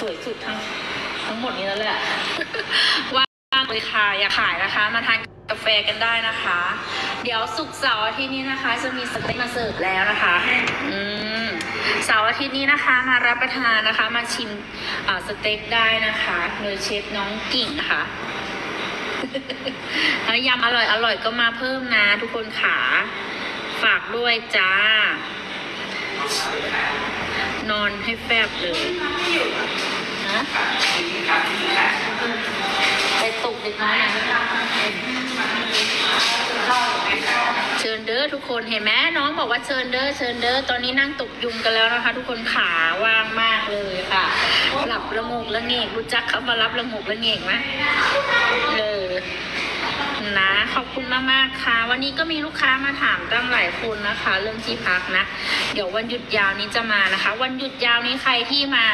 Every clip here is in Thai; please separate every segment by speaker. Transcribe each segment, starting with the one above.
Speaker 1: สวยสุดทั้งทั้งหมดนี้แล้วแหละว่างเลยค่ะ อยากขายนะคะ มาทานกาแฟกันได้นะคะ เดี๋ยวศุกเสาร์อาทิตย์นี้นะคะ จะมีสเต็กมาเสิร์ฟแล้วนะคะอืมเสาร์อาทิตย์นี้นะคะ มารับประทานนะคะ มาชิมสเต็กได้นะคะโดยเชฟน้องกิ่งนะคะแล้วยำอร่อยอร่อยก็มาเพิ่มนะทุกคนขาฝากด้วยจ้า นอนให้แฟบเลย ไปตกเด็กน้อยนะเชิญเด้อทุกคนเห็นไหมน้องบอกว่าเชิญเด้อเชิญเด้อตอนนี้นั่งตกยุงกันแล้วนะคะ ทุกคนขาว่างมากเลยค่ะหลับระงกระเงกรู้จักเขามารับระงกระเงกไหมเออ นะขอบคุณมากๆค่ะ วันนี้ก็มีลูกค้ามาถามตั้งหลายคนนะคะ เรื่องที่พักนะ เดี๋ยววันหยุดยาวนี้จะมานะคะ วันหยุดยาวนี้ใครที่มา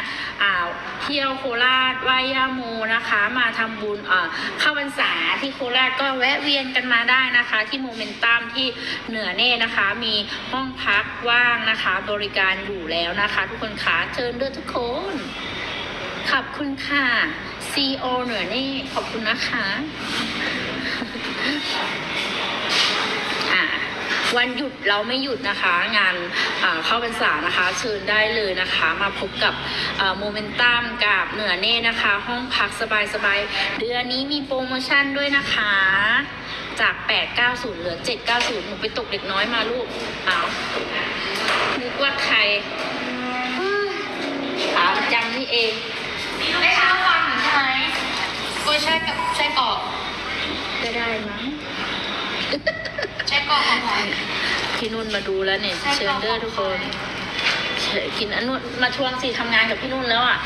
Speaker 1: อ่าเที่ยวโคราชไหว้ย่าโมนะคะ มาทำบุญอ่าเข้าพรรษาที่โคราชก็แวะเวียนกันมาได้นะคะ ที่โมเมนตัมที่เหนือเน่นะคะ มีห้องพักว่างนะคะ บริการอยู่แล้วนะคะ ทุกคนคะเชิญด้วยทุกคนขอบคุณค่ะ CEO เหนือเน่ขอบคุณนะคะ วันหยุดเราไม่หยุดนะคะ งานเข้าพรรษานะคะ เชิญได้เลยนะคะ มาพบกับโมเมนตัมกับเหนือเน่นะคะ ห้องพักสบายๆ เดือนนี้มีโปรโมชั่นด้วยนะคะ จาก 890 เหลือ 790 หนูไปตกเด็กน้อยมาลูกเอานึกว่าใครเฮ้ยขาวจำนี่เอง
Speaker 2: ไม่ใช่ฟังใช่ไหมโอ้ยใช่กับใช่กรอก
Speaker 1: ก็ได้มั้ง
Speaker 2: ใช่กรอกของหอม
Speaker 1: พี่นุ่นมาดูแล้วเนี่ย
Speaker 2: ใช่
Speaker 1: เชิญเด้อทุกคนเชิญกินอันนุ่นมาชวนสิทำงานกับพี่นุ่นแล้วอะ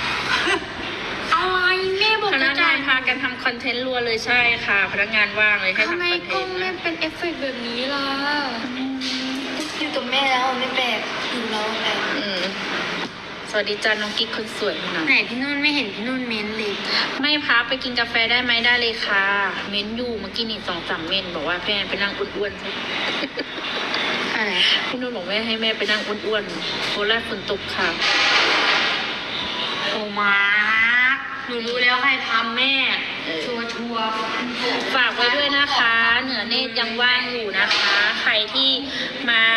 Speaker 2: อะไรแม่บอก
Speaker 1: พนั
Speaker 2: จะ
Speaker 1: ก
Speaker 2: จ่างา
Speaker 1: ยนพากันทำคอนเทนต์รัวเลยใช่ค่ะ พนักงานว่างเลยให้
Speaker 2: ทำไม
Speaker 1: ทำคอนเท
Speaker 2: กล้อนง
Speaker 1: ต์
Speaker 2: แม่
Speaker 1: นะ
Speaker 2: เป็นเอฟเฟกต์แบบนี้ล่ะอยู่กับแม่แล้วไม่แปลกอยู่แล้วแปลก
Speaker 1: อืม สวัสดีจ้าน้องกิ๊กคนสวยหน่อย
Speaker 2: ไหนพี่นุ่นไม่เห็นพี่นุ่นเม้นเลย
Speaker 1: ไม่พักไปกินกาแฟได้ไหมได้เลยค่ะ เม้นอยู่เมื่อกี้นี่สองสามเม้นบอกว่าแม่ไปนั่งอ้วนๆซะ
Speaker 2: อะไร
Speaker 1: พี่นุ่นบอกแม่ให้แม่ไปนั่งอ้วนๆโคราชฝนตกค่ะ
Speaker 2: โอมาหนูรู้แล้วใครทำแม่
Speaker 1: เออ
Speaker 2: ชัวร์ชัวร์
Speaker 1: ฝากไว้ด้วยนะคะ เหนือเนตรยังว่างอยู่นะคะ ใครที่มาเที่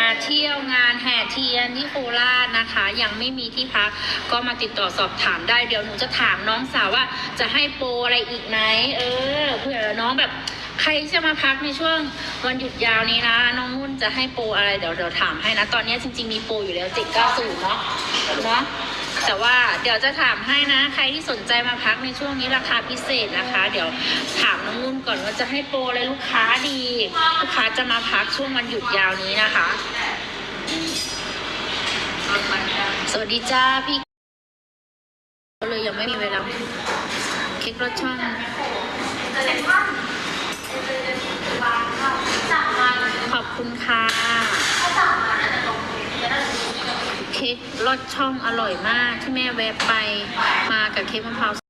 Speaker 1: ยวงานแห่เทียนที่โคราชนะคะ ยังไม่มีที่พักก็มาติดต่อสอบถามได้เดี๋ยวหนูจะถามน้องสาวว่าจะให้โปรอะไรอีกไหมเออเผื่อน้องแบบใครจะมาพักในช่วงวันหยุดยาวนี้นะ น้องนุ่นจะให้โปรอะไรเดี๋ยวเดี๋ยวถามให้นะ ตอนนี้จริงๆมีโปรอยู่แล้ว790เนาะเนาะแต่ว่าเดี๋ยวจะถามให้นะ ใครที่สนใจมาพักในช่วงนี้ราคาพิเศษนะคะ เดี๋ยวถามน้องนุ่นก่อนว่าจะให้โปรอะไรลูกค้าดี ลูกค้าจะมาพักช่วงวันหยุดยาวนี้นะคะ สวัสดีจ้าพี่ก็เลยยังไม่มีเวลาเค้กรสช่องขอบคุณค่ะเค้กรสช่องอร่อยมากที่แม่แวะไปมากับเค้กมะพร้าว